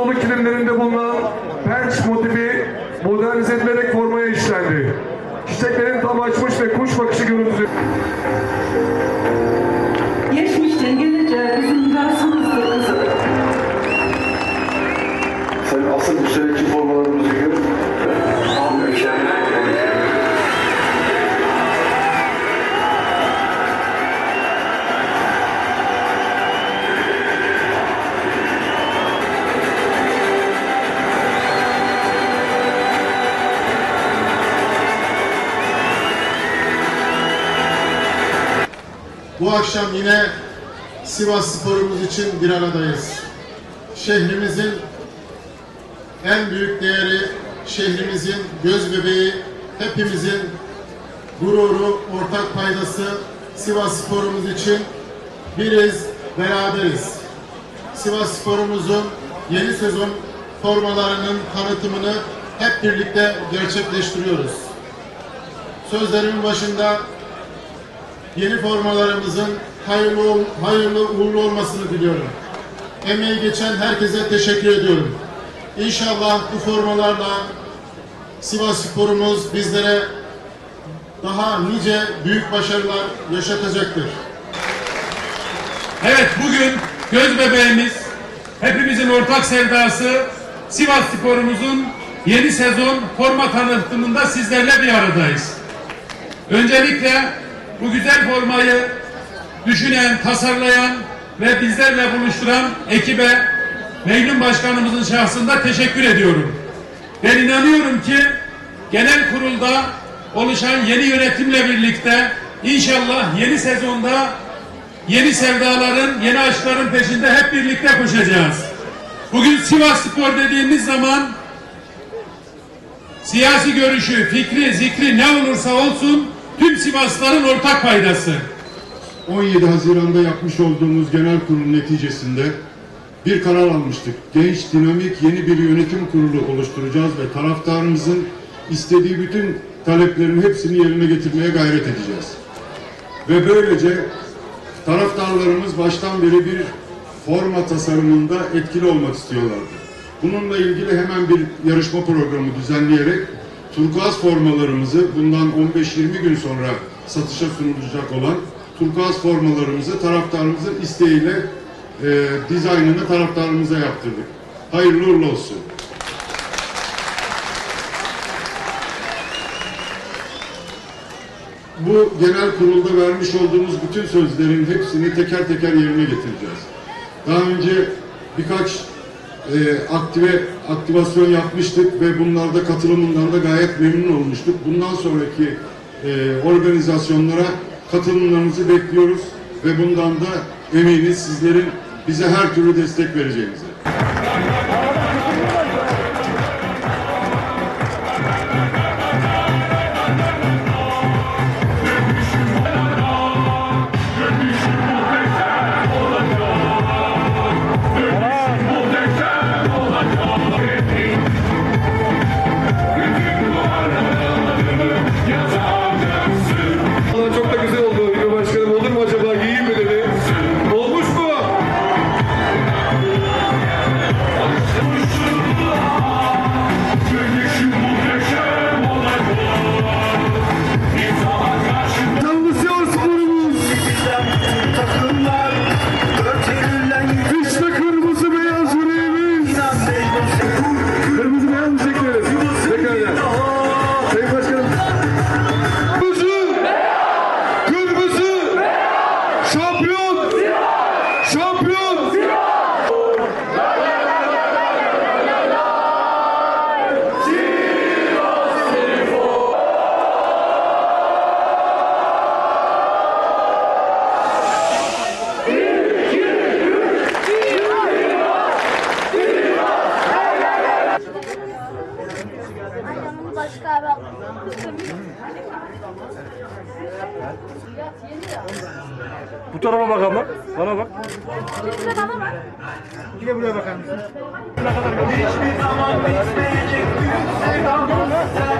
Anadolu kilimlerinde bulunan penç motifi modernize edilerek formaya işlendi. Çiçeklerin tam açmış ve kuş bakışı görüntüsü. Bu akşam yine Sivas sporumuz için bir aradayız. Şehrimizin en büyük değeri, şehrimizin göz bebeği, hepimizin gururu, ortak paydası Sivas sporumuz için biriz, beraberiz. Sivas sporumuzun yeni sezon formalarının tanıtımını hep birlikte gerçekleştiriyoruz. Sözlerimin başında yeni formalarımızın hayırlı, hayırlı uğurlu olmasını diliyorum. Emeği geçen herkese teşekkür ediyorum. İnşallah bu formalarla Sivas sporumuz bizlere daha nice büyük başarılar yaşatacaktır. Evet bugün göz bebeğimiz, hepimizin ortak sevdası Sivas Spor'umuzun yeni sezon forma tanıtımında sizlerle bir aradayız. Öncelikle bu güzel formayı düşünen, tasarlayan ve bizlerle buluşturan ekibe Mecnun Başkanımızın şahsında teşekkür ediyorum. Ben inanıyorum ki genel kurulda oluşan yeni yönetimle birlikte inşallah yeni sezonda yeni sevdaların, yeni aşkların peşinde hep birlikte koşacağız. Bugün Sivas Spor dediğimiz zaman siyasi görüşü, fikri, zikri ne olursa olsun tüm Sivaslıların ortak paydası. 17 Haziran'da yapmış olduğumuz genel kurul neticesinde bir karar almıştık. Genç, dinamik, yeni bir yönetim kurulu oluşturacağız ve taraftarımızın istediği bütün taleplerin hepsini yerine getirmeye gayret edeceğiz. Ve böylece taraftarlarımız baştan beri bir forma tasarımında etkili olmak istiyorlardı. Bununla ilgili hemen bir yarışma programı düzenleyerek turkuaz formalarımızı bundan 15-20 gün sonra satışa sunulacak olan turkuaz formalarımızı taraftarımızın isteğiyle e, dizaynını taraftarımıza yaptırdık. Hayırlı uğurlu olsun. Bu genel kurulda vermiş olduğumuz bütün sözlerin hepsini teker teker yerine getireceğiz. Daha önce birkaç e, aktive aktivasyon yapmıştık ve bunlarda katılımından da gayet memnun olmuştuk. Bundan sonraki e, organizasyonlara katılımlarınızı bekliyoruz ve bundan da eminiz sizlerin bize her türlü destek vereceğinize. Bu tarafa bak abla. Bana bak. Şimdi bana bak. hiçbir zaman bitmeyecek büyük sevda.